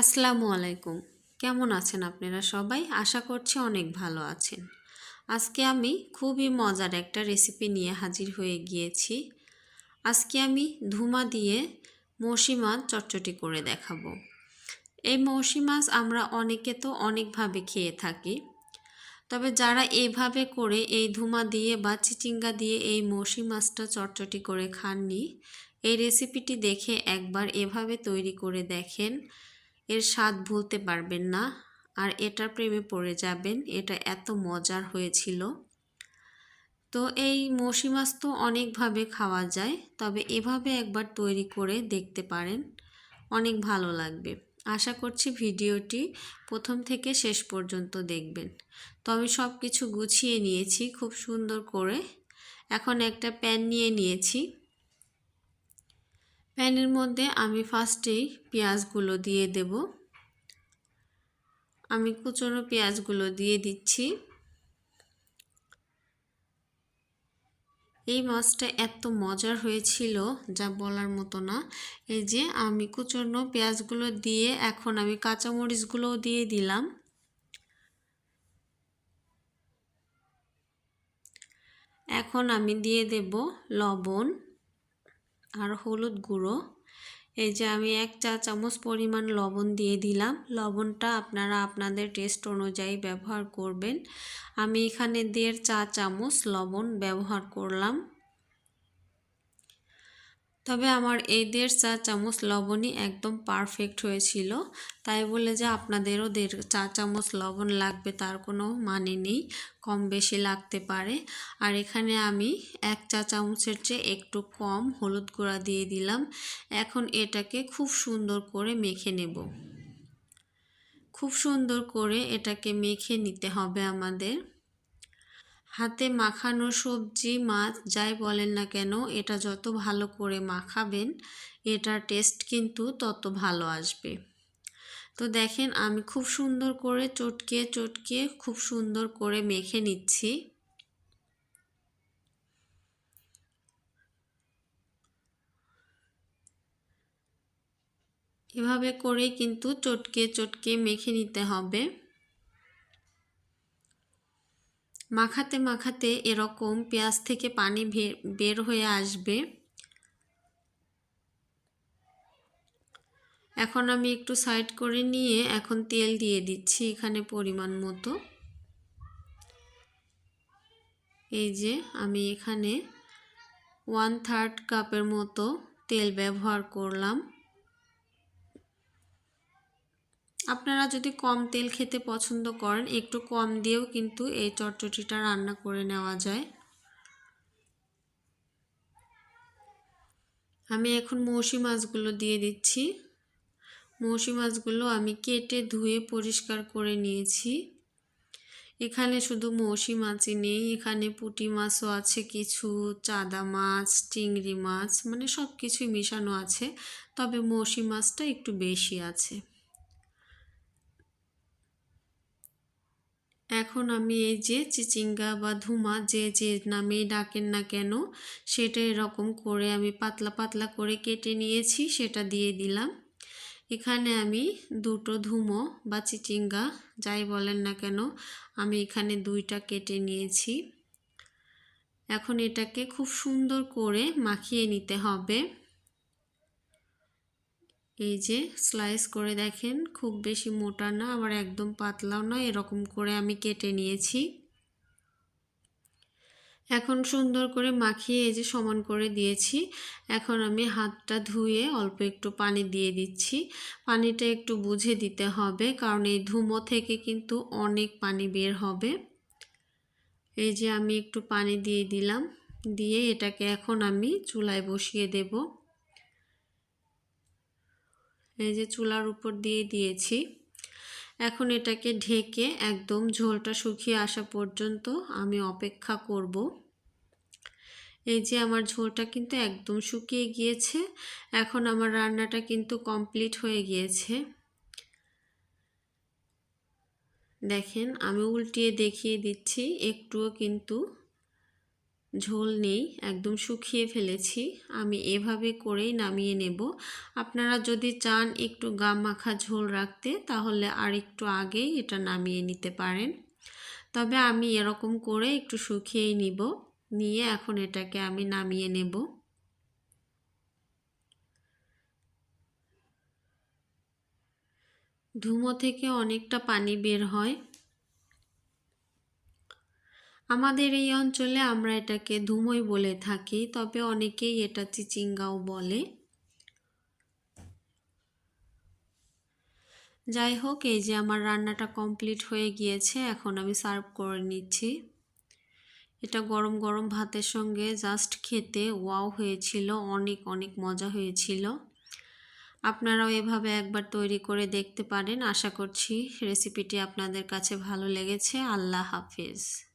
আসসালামু আলাইকুম। কেমন আছেন আপনারা সবাই? আশা করছি অনেক ভালো আছেন। আজকে আমি খুবই মজার একটা রেসিপি নিয়ে হাজির হয়ে গিয়েছি। আজকে আমি ধুমা দিয়ে মৌসি মাছ চটচটি করে দেখাবো। এই মৌসি মাছ আমরা অনেকে তো অনেকভাবে খেয়ে থাকি। তবে যারা এইভাবে করে এই ধুমা দিয়ে বা চিচিঙ্গা দিয়ে এই মৌসি মাছটা চটচটি করে খাননি, এই রেসিপিটি দেখে একবার এভাবে তৈরি করে দেখেন। এর স্বাদ ভুলতে পারবেন না। আর এটার প্রেমে পড়ে যাবেন, এটা এত মজার হয়েছিল। তো এই মৌসি মাছ তো অনেকভাবে খাওয়া যায়, তবে এভাবে একবার তৈরি করে দেখতে পারেন, অনেক ভালো লাগবে। আশা করছি ভিডিওটি প্রথম থেকে শেষ পর্যন্ত দেখবেন। তো আমি সব কিছু গুছিয়ে নিয়েছি খুব সুন্দর করে। এখন একটা প্যান নিয়ে নিয়েছি। প্যানের মধ্যে আমি ফার্স্টেই পেঁয়াজগুলো দিয়ে দেব। আমি কুচনো পেঁয়াজগুলো দিয়ে দিচ্ছি। এই মাছটা এত মজার হয়েছিল যা বলার মতো না। এই যে আমি কুচনো পেঁয়াজগুলো দিয়ে এখন আমি কাঁচামরিচগুলোও দিয়ে দিলাম। এখন আমি দিয়ে দেব লবণ। আর হলুদ গুঁড়ো। এই যে আমি এক চা চামচ পরিমাণ লবণ দিয়ে দিলাম। লবণটা আপনারা আপনাদের টেস্ট অনুযায়ী ব্যবহার করবেন। আমি এখানে দেড় চা চামচ লবণ ব্যবহার করলাম। তবে আমার এই দেড় চা চামচ লবণই একদম পারফেক্ট হয়েছিল। তাই বলে যে আপনাদেরও দেড় চা চামচ লবণ লাগবে, তার কোনো মানে নেই, কম বেশি লাগতে পারে। আর এখানে আমি এক চা চামচের চেয়ে একটু কম হলুদ গুঁড়া দিয়ে দিলাম। এখন এটাকে খুব সুন্দর করে মেখে নেব। খুব সুন্দর করে এটাকে মেখে নিতে হবে আমাদের। হাতে মাখানো সবজি, মাছ, যাই বলেন না কেন, এটা যত ভালো করে মাখাবেন, এটার টেস্ট কিন্তু তত ভালো আসবে। তো দেখেন, আমি খুব সুন্দর করে চটকে চটকে খুব সুন্দর করে মেখে নিচ্ছি। এভাবে করে কিন্তু চটকে চটকে মেখে নিতে হবে। মাখাতে মাখাতে এরকম পেঁয়াজ থেকে পানি বের হয়ে আসবে। এখন আমি একটু সাইড করে নিয়ে এখন তেল দিয়ে দিচ্ছি এখানে পরিমাণ মতো। এই যে আমি এখানে ওয়ান থার্ড কাপের মতো তেল ব্যবহার করলাম। আপনারা যদি কম তেল খেতে পছন্দ করেন, একটু কম দিয়েও কিন্তু এই চটচটিটা রান্না করে নেওয়া যায়। আমি এখন মৌসি মাছগুলো দিয়ে দিচ্ছি। মৌসি মাছগুলো আমি কেটে ধুয়ে পরিষ্কার করে নিয়েছি। এখানে শুধু মৌসি মাছই নেই, এখানে পুটি মাছও আছে, কিছু চাদা মাছ, চিংড়ি মাছ মানে সব কিছুই মেশানো আছে, তবে মৌসি মাছটা একটু বেশি আছে। এখন আমি এই যে চিচিঙ্গা বা ধুমা যে যে নামেই ডাকেন না কেন, সেটা এরকম করে আমি পাতলা পাতলা করে কেটে নিয়েছি, সেটা দিয়ে দিলাম। এখানে আমি দুটো ধুমো বা চিচিঙ্গা, যাই বলেন না কেন, আমি এখানে দুইটা কেটে নিয়েছি। এখন এটাকে খুব সুন্দর করে মাখিয়ে নিতে হবে। এই যে স্লাইস করে দেখেন, খুব বেশি মোটা না আবার একদম পাতলাও না এরকম করে আমি কেটে নিয়েছি। এখন সুন্দর করে মাখিয়ে এই যে সমান করে দিয়েছি। এখন আমি হাতটা ধুয়ে অল্প একটু পানি দিয়ে দিচ্ছি। পানিটা একটু বুঝে দিতে হবে, কারণ এই ধুমো থেকে কিন্তু অনেক পানি বের হবে। এই যে আমি একটু পানি দিয়ে দিলাম, দিয়ে এটাকে এখন আমি চুলায় বসিয়ে দেবো। এই যে চুলার উপর দিয়ে দিয়েছি। এখন এটাকে ঢেকে একদম ঝোলটা শুকিয়ে আসা পর্যন্ত আমি অপেক্ষা করব। এই যে আমার ঝোলটা কিন্তু একদম শুকিয়ে গিয়েছে। এখন আমার রান্নাটা কিন্তু কমপ্লিট হয়ে গিয়েছে। দেখেন, আমি উল্টিয়ে দেখিয়ে দিচ্ছি, একটুও কিন্তু ঝোল নেই, একদম শুকিয়ে ফেলেছি। আমি এভাবে করেই নামিয়ে নেব। আপনারা যদি চান একটু গা মাখা ঝোল রাখতে, তাহলে আর একটু আগেই এটা নামিয়ে নিতে পারেন। তবে আমি এরকম করে একটু শুকিয়েই নিব। নিয়ে এখন এটাকে আমি নামিয়ে নেব। ধুমো থেকে অনেকটা পানি বের হয়। আমাদের এই অঞ্চলে আমরা এটাকে ধুমই বলে থাকি, তবে অনেকেই এটা চিচিঙ্গাও বলে। যাই হোক, এই যে আমার রান্নাটা কমপ্লিট হয়ে গিয়েছে, এখন আমি সার্ভ করে নিচ্ছি। এটা গরম গরম ভাতের সঙ্গে জাস্ট খেতে ওয়াও হয়েছিল, অনেক অনেক মজা হয়েছিল। আপনারাও এভাবে একবার তৈরি করে দেখতে পারেন, আশা করছি রেসিপিটি আপনাদের কাছে ভালো লেগেছে। আল্লাহ হাফিজ।